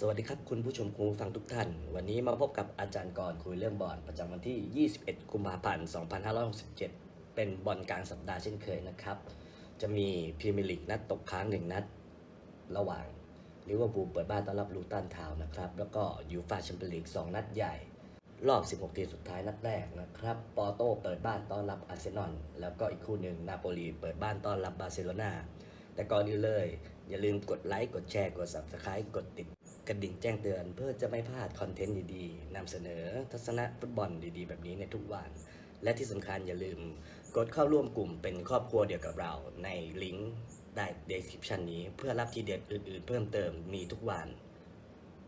สวัสดีครับคุณผู้ชมคุณผู้ฟังทุกท่าน วันนี้มาพบกับอาจารย์กรคุยเรื่องบอลประจำวันที่ 21 กุมภาพันธ์ 2567 เป็นบอลกลางสัปดาห์เช่นเคยนะครับ จะมีพรีเมียร์ลีกนัดตกค้างหนึ่งนัด ระหว่างลิเวอร์พูลเปิดบ้านต้อนรับลูตันทาวน์นะครับ แล้วก็ยูฟาแชมเปี้ยนลีก 2 นัดใหญ่ รอบ 16 ทีมสุดท้ายนัดแรกนะครับ ปอร์โตเปิดบ้านต้อนรับอาร์เซนอล แล้วก็อีกคู่หนึ่งนาโปลีเปิดบ้านต้อนรับบาร์เซโลนาแต่ก่อนอื่นเลย อย่าลืมกดไลค์ กดแชร์ กด subscribe กดติด กระดิ่งแจ้งเตือน เพื่อจะไม่พลาดคอนเทนต์ดีๆนำเสนอทัศนะฟุตบอลดีๆ แบบนี้ในทุกวัน และที่สำคัญอย่าลืมกดเข้าร่วมกลุ่มเป็นครอบครัวเดียวกับเราในลิงก์ใต้ description นี้ เพื่อรับทีเด็ดอื่น ๆ เพิ่มเติมมีทุกวัน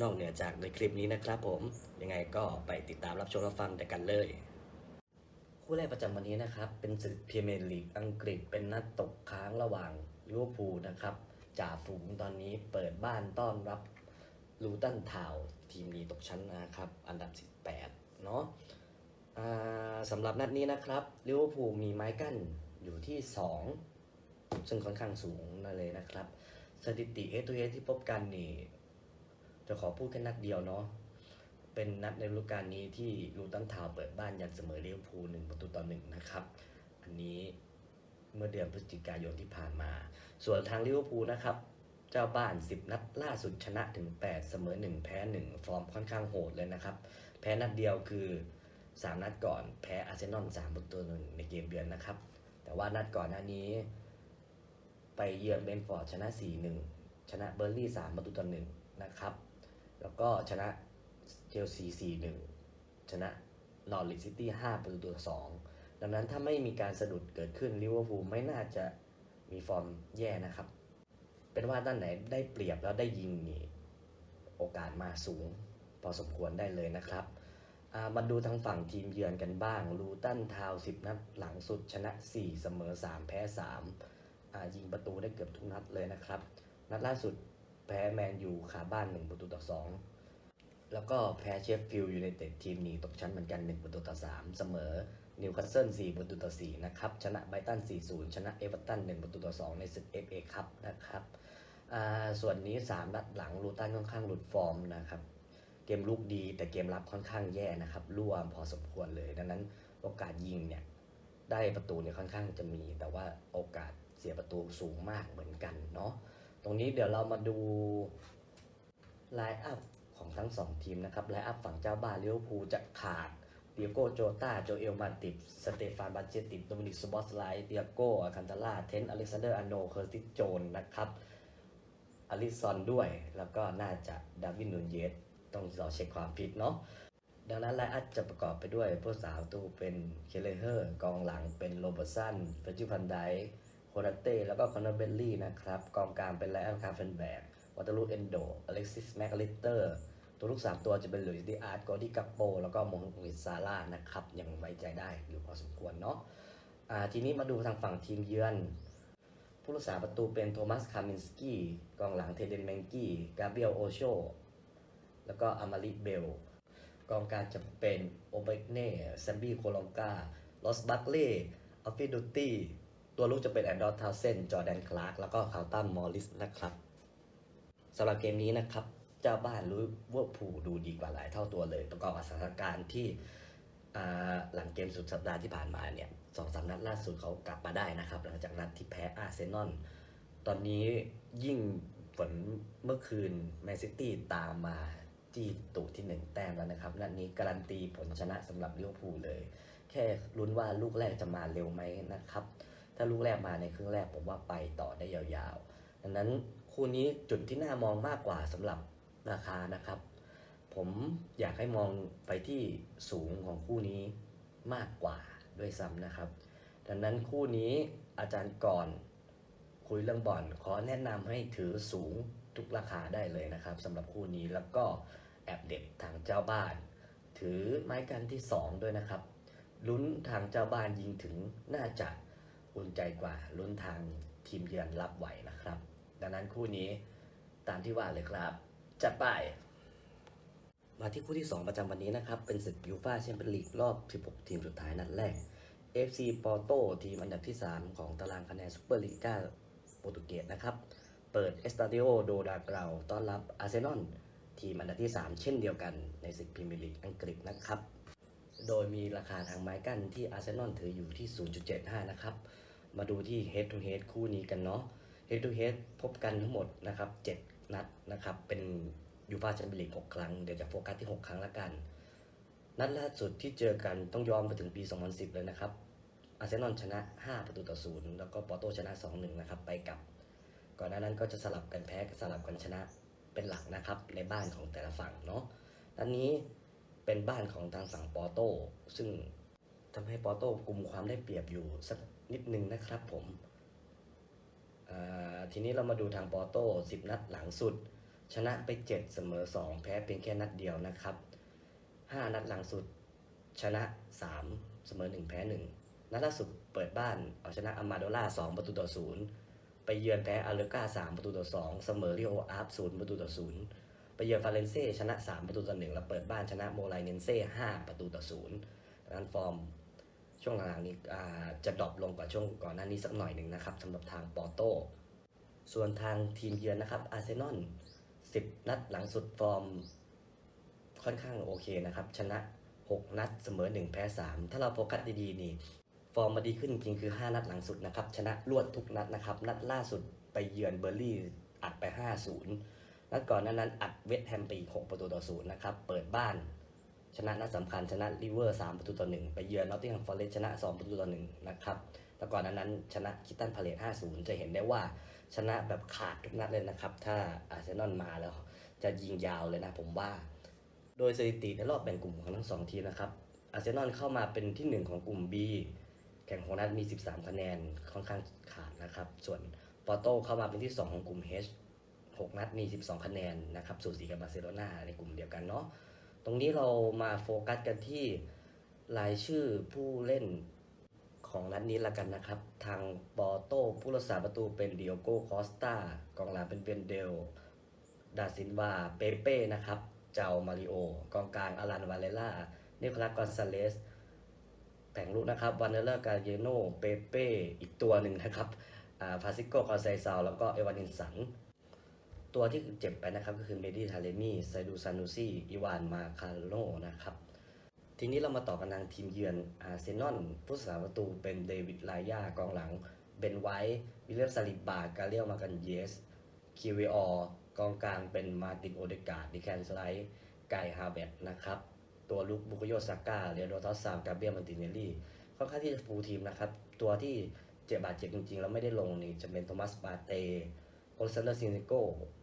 นอกเหนือจากในคลิปนี้นะครับผมยังไงก็ไปติดตามรับชมรับฟังกันเลยคู่แรกประจำวันนี้นะครับ เป็นศึกพรีเมียร์ลีกอังกฤษเป็นนัดตกค้างระหว่างลิเวอร์พูลนะครับจ่าฝูงตอนนี้เปิดบ้านต้อนรับ ลูตันทาวทีมนี้ตกชั้นนะครับ อันดับ 18 เนาะสำหรับนัดนี้นะครับลิเวอร์พูลมีไม้กั้นอยู่ที่ 2 ซึ่งค่อนข้างสูงนั่นเลยนะครับ สถิติเฮด o ูเฮดที่พบกันนี่ จะขอพูดแค่นัดเดียวเนาะเป็นนัดในฤดูกาลนี้ที่ลูตันทาวเปิดบ้านยันเสมอลิเวอร์พูลหนึ่งประตูต่อหนึ่งนะครับ อันนี้เมื่อเดือนพฤศจิกายนที่ผ่านมา ส่วนทางลิเวอร์พูลนะครับ เจ้าบ้าน 10 นัดล่าสุดชนะถึง 8 เสมอ 1 แพ้ 1 ฟอร์มค่อนข้างโหดเลยนะครับ แพ้นัดเดียวคือ 3 นัดก่อนแพ้อาร์เซนอล3ประตูต่อหนึ่งในเกมเยือนนะครับ แต่ว่านัดก่อนหน้านี้ ไปเยือนเบนฟอร์ดชนะ 4-1 ชนะเบอร์ลี่ 3 ประตูต่อหนึ่งนะครับ แล้วก็ชนะเชลซี 4-1 ชนะนอริซิตี้ 5 ประตูต่อ2ดังนั้นถ้าไม่มีการสะดุดเกิดขึ้นลิเวอร์พูลไม่น่าจะมีฟอร์มแย่นะครับ เป็นว่าด้านไหนได้เปรียบแล้วได้ยิงนี่โอกาสมาสูง พอสมควรได้เลยนะครับมาดูทางฝั่งทีมเยือนกันบ้าง ลูตันทาวน์10นัดหลังสุดชนะ 4 เสมอ 3 แพ้ 3 ยิงประตูได้เกือบทุกนัดเลยนะครับ นัดล่าสุดแพ้แมนยูขาบ้าน 1 ประตูต่อ 2 แล้วก็แพ้เชฟฟิลด์ยูไนเต็ดทีมหนีตกชั้นเหมือนกัน 1 ประตูต่อ 3 เสมอ นิวคาสเซิล4ประตูต่อ 4 นะครับ ชนะไบรตัน 4-0 ชนะเอเวอร์ตัน 1 ประตูต่อ 2 ในศึก FA ครับนะครับ ส่วนนี้ 3 นัดหลังลูตันค่อนข้างหลุดฟอร์มนะครับ เกมลุกดีแต่เกมรับค่อนข้างแย่นะครับรั่วพอสมควรเลย ดังนั้นโอกาสยิงเนี่ยได้ประตูเนี่ยค่อนข้างจะมี แต่ว่าโอกาสเสียประตูสูงมากเหมือนกันเนาะ ตรงนี้เดี๋ยวเรามาดูไลน์อัพของทั้งสองทีมนะครับไลน์อัพฝั่งเจ้าบ้านลิเวอร์พูลจะขาด เดียโก้โจตาโจเอลมาติบสเตฟานบาเจติบโดมินิกสบอสไลเดียโกอาคันตาล่าเทนอเล็กซานเดอร์อโนเคอร์ติสโจนนะครับอลิซอนด้วยแล้วก็น่าจะดาวินนูนเยสต้องรอเช็คความผิดเนาะดังนั้นไลอัพจะประกอบไปด้วยผู้สาวตูเป็นเคเลเฮอร์ กองหลังเป็นโรเบอร์สันเฟจิฟันไดโคนาเต้แล้วก็คอนเนอร์เบลลี่นะครับ กองกลางเป็นไลออนคาร์เฟนแบกวัตลูเอนโดอเล็กซิสแมคลิเตอร์ ตัวลูกสามตัวจะเป็นหลุยส์ดิอาร์ตกอดี้กัปโปแล้วก็โมฮัมหมัดซาร่านะครับยังไว้ใจได้อยู่พอสมควรเนาะอ่าทีนี้มาดูทางฝั่งทีมเยือน ผู้รักษาประตูเป็นโทมัสคามินสกี้กองหลังเทเดนแมงกี้กาเบียลโอโชแล้วก็อามาริเบลกองกลารจะเป็นโอเบกเน่แซมบี้โคลองกาลอสบัคเล่ออฟฟิดูตี้ตัวลูกจะเป็นแอนดอร์ทาวเซนจอแดนคลาร์กแล้วก็คาวตันมอริสนะครับสำหรับเกมนี้นะครับ เจ้าบ้านรู้ว่าผูลดูดีกว่าหลายเท่าตัวเลย ประกอบกับสถานการณ์ที่หลังเกมสุดสัปดาห์ที่ผ่านมาเนี่ยสองสามนัดล่าสุดเขากลับมาได้นะครับ หลังจากนัดที่แพ้อาร์เซนอลตอนนี้ยิ่งฝนเมื่อคืนแมนซิตี้ตามมาจี้ตูที่หนึ่งแต้มแล้วนะครับนัดนี้การันตีผลชนะสำหรับลิเวอร์พูลเลย แค่ลุ้นว่าลูกแรกจะมาเร็วไหมนะครับ ถ้าลูกแรกมาในครึ่งแรกผมว่าไปต่อได้ยาวๆดังนั้นคู่นี้จุดที่น่ามองมากกว่าสำหรับ ราคานะครับ ผมอยากให้มองไปที่สูงของคู่นี้มากกว่าด้วยซ้ำนะครับ ดังนั้นคู่นี้อาจารย์ก่อนคุยเรื่องบอลขอแนะนำให้ถือสูงทุกราคาได้เลยนะครับสำหรับคู่นี้แล้วก็แอบเด็ดทางเจ้าบ้าน ถือไม้กันที่ 2 ด้วยนะครับ ลุ้นทางเจ้าบ้านยิงถึงน่าจะอุ่นใจกว่าลุ้นทางทีมเยือนรับไหวนะครับ ดังนั้นคู่นี้ตามที่ว่าเลยครับ จัดไป มาที่คู่ที่ 2 ประจำวันนี้นะครับ เป็นศึกยูฟ่าแชมเปี้ยนลีกรอบ 16 ทีมสุดท้ายนัดแรก FC ปอร์โตทีมอันดับที่ 3 ของตารางคะแนนซูเปอร์ลีกาโปรตุเกสนะครับ เปิดเอสตาดิโอโดดาเกราต้อนรับอาร์เซนอลทีมอันดับที่ 3 เช่นเดียวกันในศึกพรีเมียร์ลีกอังกฤษนะครับ โดยมีราคาทางไม้กั้นที่อาร์เซนอลถืออยู่ที่ 0.75 นะครับ มาดูที่ head to head คู่นี้กันเนาะ head to head พบกันทั้งหมดนะครับ 7 นัดนะครับเป็นยูฟาแชมเปี้ยนลีก6ครั้ง เดี๋ยวจะโฟกัสที่ 6 ครั้งละกัน นัดล่าสุดที่เจอกันต้องย้อนไปถึงปี 2010 เลยนะครับอาร์เซนอลชนะ 5 ประตูต่อ 0 แล้วก็ปอร์โตชนะ 2-1 นะครับ ไปกับ ก่อนหน้านั้นก็จะสลับกันแพ้สลับกันชนะเป็นหลักนะครับ ในบ้านของแต่ละฝั่งเนาะนัดนี้เป็นบ้านของทางฝั่งปอร์โต ซึ่งทำให้ปอร์โตกลุ่มความได้เปรียบอยู่สักนิดนึงนะครับผม ทีนี้เรามาดูทางปอโต10 นัดหลังสุด ชนะไป 7 เสมอ 2 แพ้เพียงแค่นัดเดียวนะครับ 5 นัดหลังสุด ชนะ 3 เสมอ 1 แพ้ 1 นัดล่าสุดเปิดบ้านเอาชนะอามาโดล่า 2 ประตูต่อ 0 ไปเยือนแพ้อาเลกา3 ประตูต่อ 2 เสมอริโออาร์ฟ0ประตูต่อ 0 ไปเยือนฟาเรนเซ่ชนะ 3 ประตูต่อ 1 แล้วเปิดบ้านชนะโมไลเนนเซ่5ประตูต่อ 0ดังนั้นฟอร์ม ช่วงหลังๆนี้จะดรอปลงกว่าช่วงก่อนหน้านี้สักหน่อยหนึ่งนะครับสำหรับทางปอร์โตส่วนทางทีมเยือนนะครับอาร์เซนอล10 นัดหลังสุดฟอร์มค่อนข้างโอเคนะครับ ชนะ 6 นัดเสมอ 1 แพ้ 3 ถ้าเราโฟกัสดีๆนี่ ฟอร์มมาดีขึ้นจริงคือ 5 นัดหลังสุดนะครับ ชนะรวดทุกนัดนะครับ นัดล่าสุดไปเยือนเบอร์ลี่อัดไป 5-0นัดก่อนหนั้นนั้นอัดเวสต์แฮมไปอีก6ประตูต่อ0นะครับ เปิดบ้าน ชนะนัดสำคัญชนะลิเวอร์3ประตูต่อ1ไปเยือนนอตติงแฮมฟอร์เรสชนะ2ประตูต่อ1นะครับแล้วก่อนนั้นนั้นชนะคิตตันพาเลต5-0จะเห็นได้ว่าชนะแบบขาดทุกนัดเลยนะครับ ถ้าอาร์เซนอลมาแล้วจะยิงยาวเลยนะผมว่า โดยสถิติในรอบแบ่งกลุ่มของทั้งสองทีมนะครับอาร์เซนอลเข้ามาเป็นที่ 1 ของกลุ่ม B แข่งของนัดมี 13 คะแนนค่อนข้างขาดนะครับ ส่วนปอร์โตเข้ามาเป็นที่ 2 ของกลุ่ม H 6 นัดมี 12 คะแนนนะครับ สูสีกับ บาร์เซโลนาในกลุ่มเดียวกันเนาะ ตรงนี้เรามาโฟกัสกันที่รายชื่อผู้เล่นของนัดนี้ละกันนะครับ ทางปอร์โตผู้รักษาประตูเป็นเดียโกคอสตากองหลังเป็นเบนเดล ดาซินวา เปเป้นะครับ เจ้ามาริโอ กองกลางอารันวาเลล่านิโคลัสกอนซาเลสแผงลุกนะครับวานเนลเลอร์กาเยโน เปเป้ อีกตัวหนึ่งนะครับฟาซิโกคอนไซซาว แล้วก็เอวานินสัน ตัวที่เจ็บไปนะครับก็คือเมดี้ทาเลมีไซดูซานูซี่อีวานมาคาโลนะครับ ทีนี้เรามาต่อกันทางทีมเยือนอาร์เซนอลผู้สาประตูเป็นเดวิดลายากองหลังเบนไวท์วิลเลียมซาลิบากาเลียลมากันเยสคิวออกองกลางเป็นมาตินโอเดกาดดิแคนสไลท์ไกฮาเวตนะครับ ตัวลุกบุกโยซาก้าเรียโดทอสซามกาเบียลมันติเนลลี่ค่อนข้างที่จะฟูลทีมนะครับ ตัวที่เจ็บบาดเจ็บจริงๆ แล้วไม่ได้ลงนี่จะเป็นโทมัสบาเต โอลซานเดอร์ซินิโก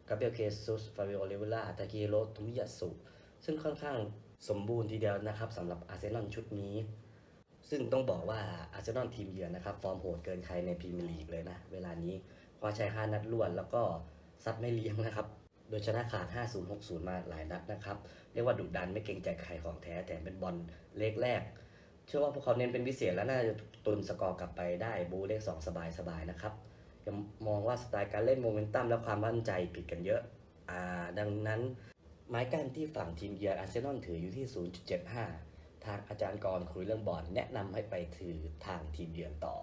กาเบียเคซุสฟาบิโอเลเวล่าตาเกโรทุมิยาสุ ซึ่งค่อนข้างสมบูรณ์ทีเดียวนะครับสำหรับอาร์เซนอลชุดนี้ ซึ่งต้องบอกว่าอาร์เซนอลทีมเยือนนะครับ ฟอร์มโหดเกินใครในพรีเมียร์ลีกเลยนะ เวลานี้คว้าชัย5นัดรวดแล้วก็ซัดไม่เลี้ยงนะครับ โดยชนะขาด 50 60 มาหลายนัดนะครับ เรียกว่าดุดันไม่เกรงใจใครของแท้แต่เป็นบอลเล็กแรกเชื่อว่าพวกเขาเน้นเป็นพิเศษแล้วน่าจะตุนสกอร์กลับไปได้บูเลข2สบายสบายๆนะครับ มองว่าสไตล์การเล่นโมเมนตัมและความมั่นใจผิดกันเยอะอ่าดังนั้นไม้กั้นที่ฝั่งทีมเยือนอาร์เซนอลถืออยู่ที่ 0.75 ทางอาจารย์กรคุยเรื่องบอลแนะนำให้ไปถือทางทีมเยือนต่อ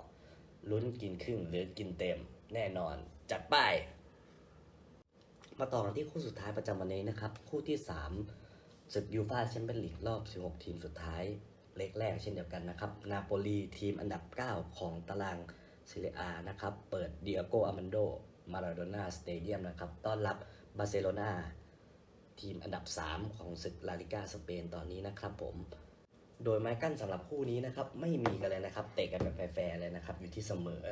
ลุ้นกินครึ่งหรือกินเต็มแน่นอน จัดไป มาต่อกันที่คู่สุดท้ายประจำวันนี้นะครับ คู่ที่ 3ศึกยูฟาแชมเปี้ยนลีกรอบ 16 ทีมสุดท้าย เล็กแรกเช่นเดียวกันนะครับ นาโปลีทีมอันดับ 9 ของตาราง ซีเรียอานะครับ เปิดเดียโกอามันโดมาราโดนาสเตเดียมนะครับ ต้อนรับบาร์เซโลนาทีมอันดับ 3 ของศึกลาลิกาสเปนตอนนี้นะครับผม โดยไม้กั้นสำหรับคู่นี้นะครับ ไม่มีกันเลยนะครับ เตะกันแบบแฟร์เลยนะครับ อยู่ที่เสมอ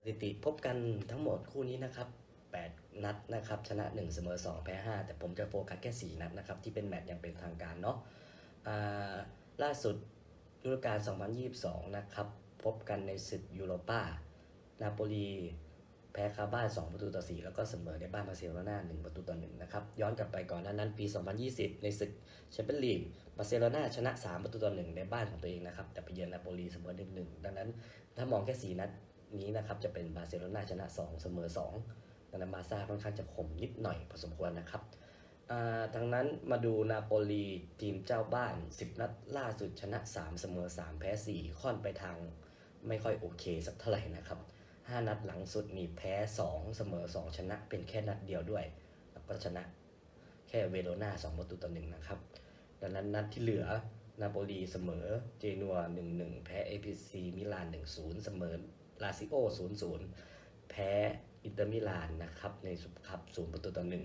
สถิติพบกันทั้งหมดคู่นี้นะครับ8 นัดนะครับ ชนะ 1 เสมอ 2 แพ้ 5 แต่ผมจะโฟกัสแค่ 4 นัดนะครับ ที่เป็นแมตช์อย่างเป็นทางการเนาะล่าสุดฤดูกาล2022 นะครับ พบกันในศึกยูโรปา นาโปลีแพ้คาบ้าน 2 ประตูต่อ 4 แล้วก็เสมอในบ้านบาร์เซโลนา1ประตูต่อ1นะครับ ย้อนกลับไปก่อนหน้านั้นปี 2020 ในศึกแชมเปี้ยนลีกบาร์เซโลนาชนะ 3 ประตูต่อ 1 ในบ้านของตัวเองนะครับ แต่ไปเยือนนาโปลีเสมอ 1-1 ดังนั้นถ้ามองแค่ 4 นัดนี้นะครับจะเป็นบาร์เซโลนาชนะ 2 เสมอ 2 ดังนั้นบาซ่าค่อนข้างจะข่มนิดหน่อยพอสมควรนะครับอ่างนั้นมาดูนาโปลีทีมเจ้าบ้าน 10 นัดล่าสุดชนะ 3 เสมอ 3 แพ้ 4 ค่อนไปทางไม่ค่อยโอเคสักเท่าไหร่นะครับ ห้านัดหลังสุดมีแพ้ 2 เสมอ 2 ชนะเป็นแค่นัดเดียวด้วย แล้วก็ชนะแค่เวโรนา2ประตูต่อหนึ่งนะครับ ดังนั้นนัดที่เหลือนาโปลีเสมอเจนัว 1-1 แพ้เอพีซีมิลาน 1-0 เสมอลาซิโอ 0-0 แพ้อินเตอร์มิลานนะครับในสุปคัพ0ประตูต่อหนึ่ง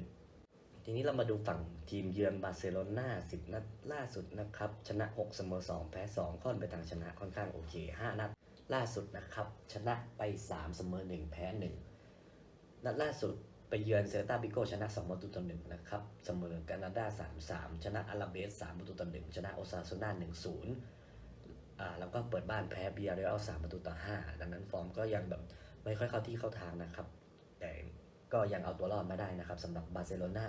ทีนี้เรามาดูฝั่งทีมเยือนบาร์เซโลนา10 นัดล่าสุดนะครับ ชนะ 6 เสมอ 2 แพ้ 2 ค่อนไปทางชนะค่อนข้างโอเค 5 นัด ล่าสุดนะครับ ชนะไป 3 เสมอ 1 แพ้ 1 นัดล่าสุดไปเยือนเซลตาบิโกชนะ2ประตูต่อ1นะครับ เสมอแคนาดา 3-3 ชนะอาราเบส 3 ประตูต่อ1ชนะโอซาซูน่า1-0อ่าแล้วก็เปิดบ้านแพ้เบียร์เรอัล3ประตูต่อ 5 ดังนั้นฟอร์มก็ยังแบบไม่ค่อยเข้าที่เข้าทางนะครับ แต่ก็ยังเอาตัวรอดมาได้นะครับสำหรับบาร์เซโลนา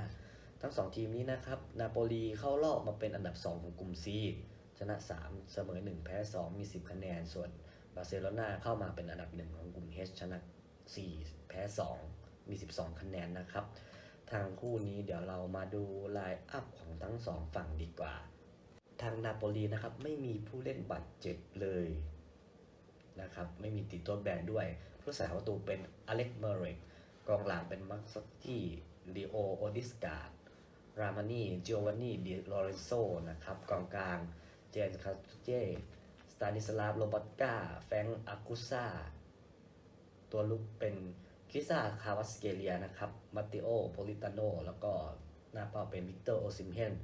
ทั้ง 2 ทีมนี้นะครับ นาโปลีเข้ารอบมาเป็นอันดับ 2 ของกลุ่ม C ชนะ 3 เสมอ 1 แพ้ 2 มี 10 คะแนน ส่วน บาร์เซโลนาเข้ามาเป็นอันดับ1ของกลุ่ม H ชนะ 4 แพ้ 2 มี 12 คะแนนนะครับ ทางคู่นี้เดี๋ยวเรามาดูไลน์อัพของทั้งสองฝั่งดีกว่า ทางนาโปลีนะครับไม่มีผู้เล่นบาดเจ็บเลยนะครับไม่มีติดตัวแบนด้วย ผู้สาประตูเป็นอเล็กเมเรกกองหลังเป็นมักซัตตี้ลีโอโอดิสการ์ดรามานีจิโอวานนีดิลอเรนโซนะครับกองกลางเจนคาสเจ ตานิสลาฟโรบัตกาแฟงอากุซ่า ตัวลุกเป็นคิซาคาวาสเกเลียนะครับมาติโอโพลิตาโน แล้วก็หน้าเป้าเป็นวิกเตอร์โอซิมเฮน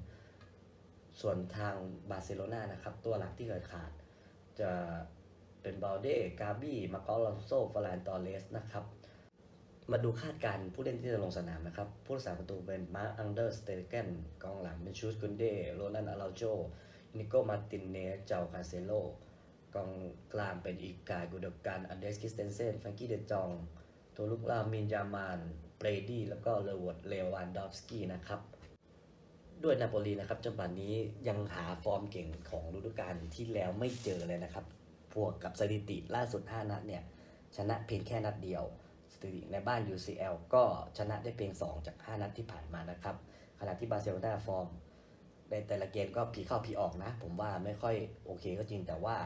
ส่วนทางบาร์เซโลนานะครับ ตัวหลักที่เกิดขาด จะเป็นบาลเดกาบี้มาโกลอนโซฟลานตอเลสนะครับ มาดูคาดการณ์ผู้เล่นที่จะลงสนามนะครับ ผู้รักษาประตูเป็นมาร์คอังเดอร์สเตเกนกองหลังเป็นชูสกุนเดโรนันอาราโจนิโกมาตินเนสเจ้าคาเซโล กองกลางเป็นอีกกายกุดกันอันเดสกิสเตนเซนแฟรงกี้เดจองตัวลุกลามินยามานเบรดี้แล้วก็เลวอดเลวานดอฟสกี้นะครับด้วยนาโปลีนะครับจังหวะนี้ยังหาฟอร์มเก่งของฤดูกาลที่แล้วไม่เจอเลยนะครับพวกกับสถิติล่าสุด 5 นัดเนี่ยชนะเพียงแค่นัดเดียวสถิติในบ้าน UCL ก็ชนะได้เพียง 2 จาก 5 นัดที่ผ่านมานะครับขณะที่บาร์เซโลนาฟอร์มในแต่ละเกมก็ผีเข้าผีออกนะ ผมว่าไม่ค่อยโอเคก็จริงแต่ว่า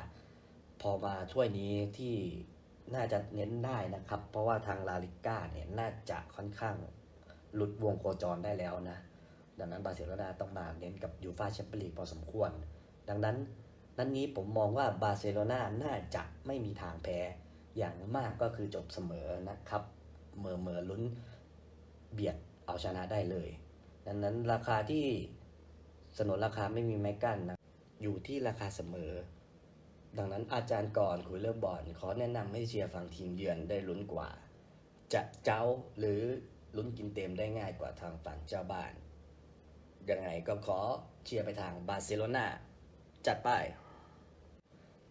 พอมาถ้วยนี้ที่น่าจะเน้นได้นะครับ เพราะว่าทางลาลิก้าเนี่ยน่าจะค่อนข้างหลุดวงโคจรได้แล้วนะ ดังนั้นบาร์เซโลนาต้องมาเน้นกับยูฟาแชมเปี้ยนลีกพอสมควร ดังนั้นนั้นนี้ผมมองว่าบาร์เซโลนาน่าจะไม่มีทางแพ้ อย่างมากก็คือจบเสมอนะครับเมื่อเมื่อลุ้นเบียดเอาชนะได้เลย ดังนั้นราคาที่สนนราคาไม่มีไม้กั้นนะอยู่ที่ราคาเสมอ ดังนั้นอาจารย์ก่อนคุยเรื่องบอลขอแนะนำให้เชียร์ฝั่งทีมเยือนได้ลุ้นกว่า จะเจ้าหรือลุ้นกินเต็มได้ง่ายกว่าทางฝั่งเจ้าบ้าน ยังไงก็ขอเชียร์ไปทางบาร์เซโลนาจัดไป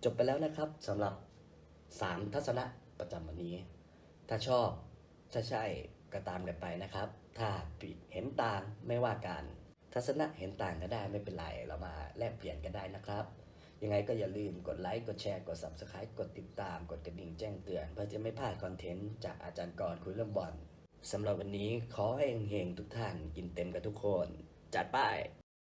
จบไปแล้วนะครับสำหรับ 3 ทัศนะประจำวันนี้ ถ้าชอบถ้าใช่ก็ตามกันไปนะครับ ถ้าผิดเห็นต่างไม่ว่ากัน ทัศนะเห็นต่างก็ได้ไม่เป็นไร เรามาแลกเปลี่ยนกันได้นะครับ ยังไงก็อย่าลืมกดไลค์กดแชร์กด subscribe กดติดตาม กดกระดิ่งแจ้งเตือน เพื่อจะไม่พลาดคอนเทนต์จากอาจารย์กรคุยเรื่องบอลสำหรับวันนี้ขอให้เฮงๆทุกท่านกินเต็มกับทุกคน จัดไป